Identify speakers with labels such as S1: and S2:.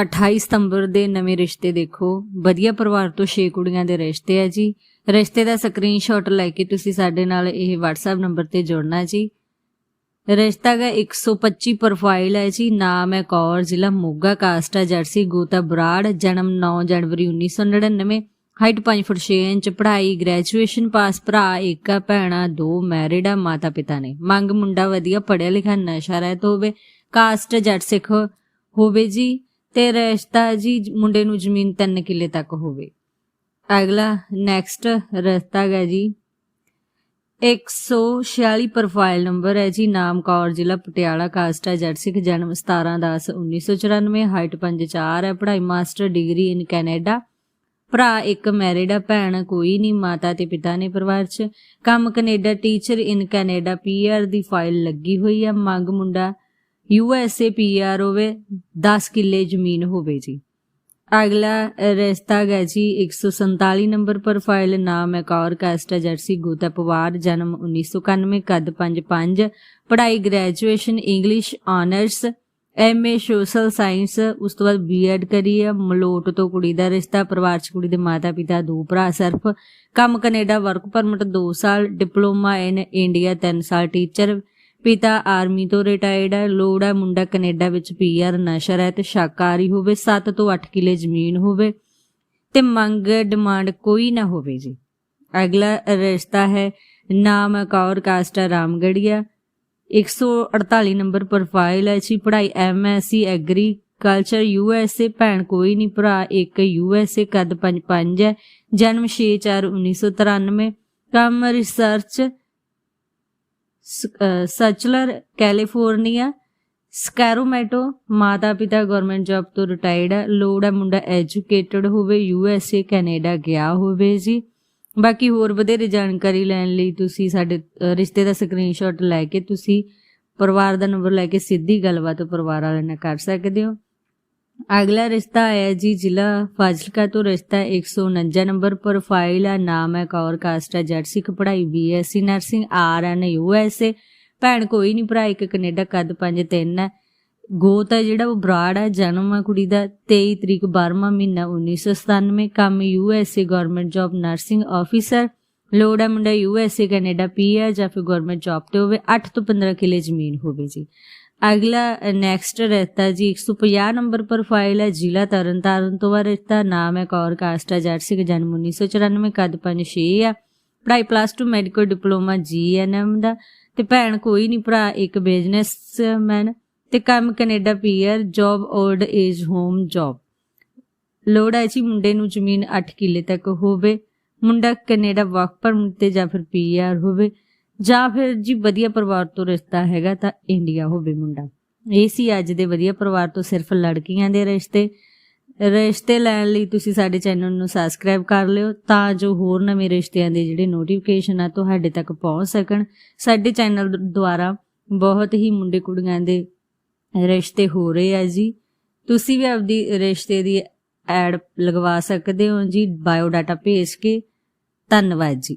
S1: 28 ਸਤੰਬਰ ਦੇ ਨਵੇਂ ਰਿਸ਼ਤੇ ਦੇਖੋ। ਵਧੀਆ ਪਰਿਵਾਰ ਤੋਂ 6 ਕੁੜੀਆਂ ਦੇ ਰਿਸ਼ਤੇ ਆ ਜੀ। ਰਿਸ਼ਤੇ ਦਾ ਸਕਰੀਨਸ਼ਾਟ ਲੈ ਕੇ ਤੁਸੀਂ ਸਾਡੇ ਨਾਲ ਇਹ WhatsApp ਨੰਬਰ ਤੇ ਜੁੜਨਾ ਜੀ। ਰਿਸ਼ਤਾ ਦਾ 125 ਪ੍ਰੋਫਾਈਲ ਹੈ ਜੀ। ਨਾਮ ਹੈ ਕੌਰ, ਜ਼ਿਲ੍ਹਾ ਮੋਗਾ ਕਾਸਟ ਹੈ ਜਰਸੀ, ਗੋਤਾ ਬਰਾੜ, ਜਨਮ 9 ਜਨਵਰੀ 1999 ਹਾਈਟ 5 ਫੁੱਟ 6 ਇੰਚ, ਪੜ੍ਹਾਈ ਗ੍ਰੈਜੂਏਸ਼ਨ ਪਾਸ ਭਰਾ ਇੱਕ ਆ ਭੈਣਾ, ਦੋ ਮੈਰਿਡ ਆ, ਮਾਤਾ ਪਿਤਾ ਨੇ। ਮੰਗ ਮੁੰਡਾ ਵਧੀਆ ਪੜ੍ਹਿਆ ਲਿਖਿਆ, ਨਸ਼ਾ ਰਹਿਤ ਹੋਵੇ ਕਾਸਟ ਜੱਟ ਸਿੱਖ ਹੋਵੇ ਜੀ। ਤੇ ਰਿਸ਼ਤਾ ਜੀ ਮੁੰਡੇ ਨੂੰ ਜ਼ਮੀਨ 3 ਕਿੱਲੇ ਤੱਕ ਹੋਵੇ। ਅਗਲਾ ਨੈਕਸਟ ਰਿਸ਼ਤਾ ਹੈ ਜੀ। 146 ਪ੍ਰੋਫਾਈਲ ਨੰਬਰ ਹੈ ਜੀ, ਨਾਮ ਕੌਰ, ਜ਼ਿਲ੍ਹਾ ਪਟਿਆਲਾ, ਕਾਸਟ ਹੈ ਜੱਟ ਸਿੱਖ ਜਨਮ 17 10 1994 ਹਾਈਟ 5'4 ਹੈ, ਪੜ੍ਹਾਈ ਮਾਸਟਰ ਡਿਗਰੀ ਇਨ ਕੈਨੇਡਾ ਭਰਾ ਇੱਕ ਮੈਰਿਡ ਆ, ਭੈਣ ਕੋਈ ਨਹੀਂ, ਮਾਤਾ ਤੇ ਪਿਤਾ ਨੇ ਪਰਿਵਾਰ 'ਚ। ਕੰਮ Canada teacher in Canada PR the file ਲੱਗੀ ਹੋਈ ਆ, ਮੰਗ ਮੁੰਡਾ ਯੂ ਐਸ ਏ ਪੀਆਰ ਹੋਵੇ 10 ਕਿੱਲੇ ਜ਼ਮੀਨ ਹੋਵੇ ਜੀ। ਅਗਲਾ ਰਿਸ਼ਤਾ ਹੈ ਜੀ 147 ਨੰਬਰ ਪ੍ਰੋਫਾਈਲ ਨਾਮ ਹੈ ਕੌਰ ਕਾਸਟ ਜਰਸੀ ਗੋਤਾ ਪਵਾਰ, ਜਨਮ 1991 ਕੱਦ 55 ਪੜ੍ਹਾਈ graduation English honours MA social science ਉਸ ਤੋਂ ਬਾਅਦ ਬੀਐਡ ਕਰੀ ਹੈ ਮਲੋਟ ਤੋਂ ਕੁੜੀ ਦਾ ਰਿਸ਼ਤਾ, ਪਰਿਵਾਰ ਚ ਕੁੜੀ ਦੇ ਮਾਤਾ ਪਿਤਾ, ਦੋ ਭਰਾ ਸਿਰਫ, ਕੰਮ ਕੈਨੇਡਾ ਵਰਕ ਪਰਮਿਟ 2 ਸਾਲ, ਡਿਪਲੋਮਾ ਇਨ ਇੰਡੀਆ 3 ਸਾਲ ਟੀਚਰ ਪਿਤਾ ਆਰਮੀ ਤੋਂ ਰਿਟਾਇਰਡ ਹੈ, ਲੋੜ ਹੈ ਮੁੰਡਾ ਕੈਨੇਡਾ ਵਿੱਚ ਪੀਆਰ ਨਸ਼ਰ ਹੈ ਤੇ ਸ਼ਾਕਾਹਾਰੀ ਹੋਵੇ 7 ਤੋਂ 8 ਕਿਲੇ ਜ਼ਮੀਨ ਹੋਵੇ ਤੇ ਮੰਗ, ਡਿਮਾਂਡ ਕੋਈ ਨਾ ਹੋਵੇ ਜੀ। ਅਗਲਾ ਰਿਸ਼ਤਾ ਹੈ, ਨਾਮ ਹੈ ਕੌਰ ਕਾਸਟ ਹੈ ਰਾਮਗੜੀਆ 148 ਨੰਬਰ ਪ੍ਰੋਫਾਈਲ ਹੈ ਜੀ, ਪੜ੍ਹਾਈ ਐਮਐਸਸੀ ਐਗਰੀਕਲਚਰ ਯੂਐਸਏ ਭੈਣ ਕੋਈ ਨਹੀਂ, ਭਰਾ ਇੱਕ ਯੂਐਸਏ ਕੱਦ 55 ਹੈ, ਜਨਮ 6/4/1993 ਕੰਮ ਰਿਸਰਚ ਸਚਲਰ, ਕੈਲੀਫੋਰਨੀਆ, ਸਕੈਰੋਮੈਟੋ ਮਾਤਾ ਪਿਤਾ ਗਵਰਨਮੈਂਟ ਜੌਬ ਤੋਂ ਰਿਟਾਇਰਡ ਹੈ ਲੋੜ ਹੈ ਮੁੰਡਾ ਐਜੂਕੇਟਡ ਹੋਵੇ ਯੂ ਐਸ ਏ ਕੈਨੇਡਾ ਗਿਆ ਹੋਵੇ ਜੀ। ਬਾਕੀ ਹੋਰ ਵਧੇਰੇ ਜਾਣਕਾਰੀ ਲੈਣ ਲਈ ਤੁਸੀਂ ਸਾਡੇ ਰਿਸ਼ਤੇ ਦਾ ਸਕਰੀਨਸ਼ਾਟ ਲੈ ਕੇ ਤੁਸੀਂ ਪਰਿਵਾਰ ਦਾ ਨੰਬਰ ਲੈ ਕੇ ਸਿੱਧੀ ਗੱਲਬਾਤ ਪਰਿਵਾਰ ਵਾਲਿਆਂ ਨਾਲ ਕਰ ਸਕਦੇ ਹੋ। ਅਗਲਾ ਰਿਸ਼ਤਾ ਹੈ ਜੀ, ਜ਼ਿਲ੍ਹਾ ਫਾਜ਼ਿਲਕਾ ਤੋਂ ਰਿਸ਼ਤਾ 149 ਨੰਬਰ ਪ੍ਰੋਫਾਈਲ ਹੈ ਨਾਮ ਹੈ ਕੌਰ ਕਾਸਟ ਹੈ ਜੱਟ ਸਿੱਖ ਪੜ੍ਹਾਈ ਬੀਐਸਸੀ ਨਰਸਿੰਗ ਆਰਐਨ ਯੂਐਸਏ ਭੈਣ ਕੋਈ ਨਹੀਂ ਭਰਾ, ਇੱਕ ਕੈਨੇਡਾ ਕੱਦ 5'3 ਹੈ ਗੋਤ ਹੈ ਜਿਹੜਾ, ਉਹ ਬਰਾੜ ਹੈ ਜਨਮ ਹੈ ਕੁੜੀ ਦਾ 23 ਤਰੀਕ 12ਵਾਂ ਮਹੀਨਾ 1997 ਕੰਮ USA government job nursing officer ਲੋੜ ਹੈ ਮੁੰਡਾ ਯੂਐਸਏ ਕੈਨੇਡਾ ਪੀਆਰ ਜਾਂ ਫਿਰ ਗਵਰਨਮੈਂਟ ਜੌਬ ਤੇ ਹੋਵੇ 8 ਤੋਂ 15 ਕਿਲੇ ਜ਼ਮੀਨ ਹੋਵੇ ਜੀ। ਅਗਲਾ ਨੈਕਸਟ ਰਹਿਤਾ ਜੀ 150 ਨੰਬਰ ਪ੍ਰੋਫਾਈਲ ਹੈ, ਜ਼ਿਲ੍ਹਾ ਤਰਨਤਾਰਨ ਤੋਂ ਵਾ ਰਹਿਤਾ ਨਾਮ ਹੈ ਕੌਰ ਕਾਸਟ, ਜੱਟ ਸਿੱਖ ਜਨਮ 1994 ਕੱਦ 5'6 ਆ। ਪੜ੍ਹਾਈ ਪਲੱਸ 2 ਮੈਡੀਕਲ ਡਿਪਲੋਮਾ ਜੀਐਨਐਮ ਦਾ। ਤੇ ਭੈਣ ਕੋਈ ਨਹੀਂ ਭਰਾ, ਇੱਕ ਬਿਜ਼ਨਸਮੈਨ ਤੇ ਕੰਮ Canada PR job old age home job ਲੋੜ ਹੈ ਜੀ ਮੁੰਡੇ ਨੂੰ ਜ਼ਮੀਨ 8 ਕਿੱਲੇ ਤੱਕ ਹੋਵੇ। ਮੁੰਡਾ ਕੈਨੇਡਾ ਵਰਕ ਪਰਮਿਟ ਤੇ ਜਾਂ ਫਿਰ ਪੀਆਰ ਹੋਵੇ। ਜਾਂ ਫਿਰ ਜੀ ਵਧੀਆ ਪਰਿਵਾਰ ਤੋਂ ਰਿਸ਼ਤਾ ਹੈਗਾ ਤਾਂ ਇੰਡੀਆ ਹੋਵੇ ਮੁੰਡਾ। ਇਹ ਸੀ ਅੱਜ ਦੇ ਵਧੀਆ ਪਰਿਵਾਰ ਤੋਂ ਸਿਰਫ ਲੜਕੀਆਂ ਦੇ ਰਿਸ਼ਤੇ। ਰਿਸ਼ਤੇ ਲੈਣ ਲਈ ਤੁਸੀਂ ਸਾਡੇ ਚੈਨਲ ਨੂੰ ਸਬਸਕ੍ਰਾਈਬ ਕਰ ਲਿਓ ਤਾਂ ਜੋ ਹੋਰ ਨਵੇਂ ਰਿਸ਼ਤਿਆਂ ਦੇ ਜਿਹੜੇ ਨੋਟੀਫਿਕੇਸ਼ਨ ਆ ਤੁਹਾਡੇ ਤੱਕ ਪਹੁੰਚ ਸਕਣ। ਸਾਡੇ ਚੈਨਲ ਦੁਆਰਾ ਬਹੁਤ ਹੀ ਮੁੰਡੇ ਕੁੜੀਆਂ ਦੇ ਰਿਸ਼ਤੇ ਹੋ ਰਹੇ ਆ ਜੀ। ਤੁਸੀਂ ਵੀ ਆਪਦੀ ਰਿਸ਼ਤੇ ਦੀ ਐਡ ਲਗਵਾ ਸਕਦੇ ਹੋ ਜੀ। ਬਾਇਓ ਡਾਟਾ ਭੇਜ ਕੇ। ਧੰਨਵਾਦ ਜੀ।